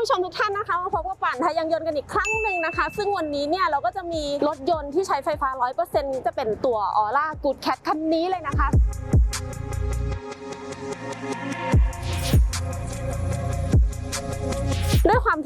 ผู้ชมทุกท่านนะคะมาพบกับปั่นทายังยนต์กันอีกครั้งหนึ่งนะคะ ซึ่งวันนี้เนี่ยเราก็จะมีรถยนต์ที่ใช้ไฟฟ้า 100%จะเป็นตัวออร่ากูดแคทคันนี้เลยนะคะ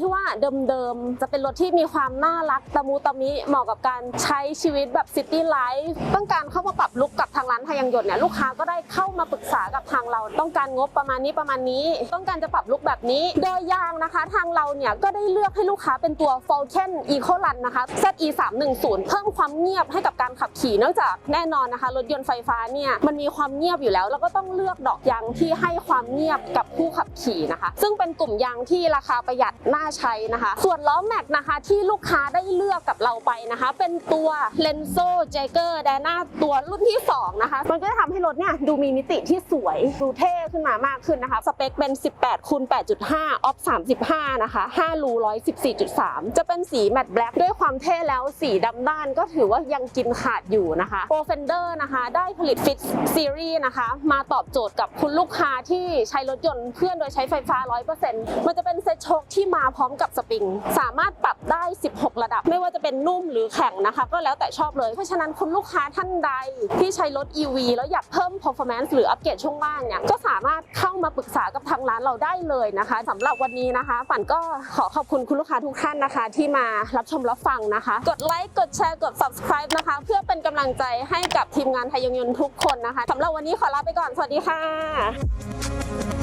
ที่ว่าเดิมๆ จะเป็นรถที่มีความน่ารักตะมูตะมิเหมาะกับการใช้ชีวิตแบบซิตี้ไลฟ์ต้องการเข้ามาปรับลุกกับทางร้านทายังยนต์เนี่ยลูกค้าก็ได้เข้ามาปรึกษากับทางเรา ต้องการงบประมาณนี้ประมาณนี้ ต้องการจะปรับลุกแบบนี้ โดยยางนะคะ ทางเราเนี่ยก็ได้เลือกให้ลูกค้าเป็นตัว Falcon Eco Run นะคะ ZE 3 1 0เพิ่มความเงียบให้กับการขับขี่เนื่องจากแน่นอนนะคะ รถยนต์ไฟฟ้าเนี่ยมันมีความเงียบอยู่แล้ว แล้วก็ต้องเลือกดอกยางที่ให้ความเงียบกับผู้ขับขี่นะคะ ซึ่งเป็นกลุ่มยางที่ราคาประหยัดน่าใช้นะคะ ส่วนล้อแม็กนะคะที่ลูกค้าได้เลือกกับเราไปนะคะ เป็นตัว Lenzo Jagger Dana ตัวรุ่นที่ 2 นะคะ มันก็จะทำให้รถเนี่ยดูมีมิติที่สวย ดูเท่ขึ้นมามากขึ้นนะคะ สเปคเป็น 18คูณ8.5 ออฟ 35 นะคะ 5 รู 114.3 จะเป็นสีแมตต์แบล็กด้วยความเท่แล้วสีดำด้านก็ถือว่ายังกินขาดอยู่นะคะ Pro Fender นะคะ ได้ผลิต Fit Series นะคะ มาตอบโจทย์กับคุณลูกค้าที่ใช้รถยนต์เพื่อนโดยใช้ไฟฟ้า 100%มันจะเป็นเซ็ตโชคที่มาพร้อมกับสปริง สามารถปรับได้ 16 ระดับ ไม่ว่าจะเป็นนุ่มหรือแข็งนะคะ ก็แล้วแต่ชอบเลย เพราะฉะนั้นคุณลูกค้าท่านใดที่ใช้รถ EV แล้วอยากเพิ่ม performance หรืออัปเกรดช่วงล่างเนี่ยก็สามารถเข้ามาปรึกษากับทางร้านเราได้เลยนะคะสำหรับวันนี้นะคะ ฝันก็ขอขอบคุณคุณลูกค้าทุกท่านนะคะ ที่มารับชมรับฟังนะคะ กดไลค์กดแชร์กด subscribe นะคะ เพื่อเป็นกำลังใจให้กับทีมงานไทยยงยนทุกคนนะคะสำหรับวันนี้ขอลาไปก่อนสวัสดีค่ะ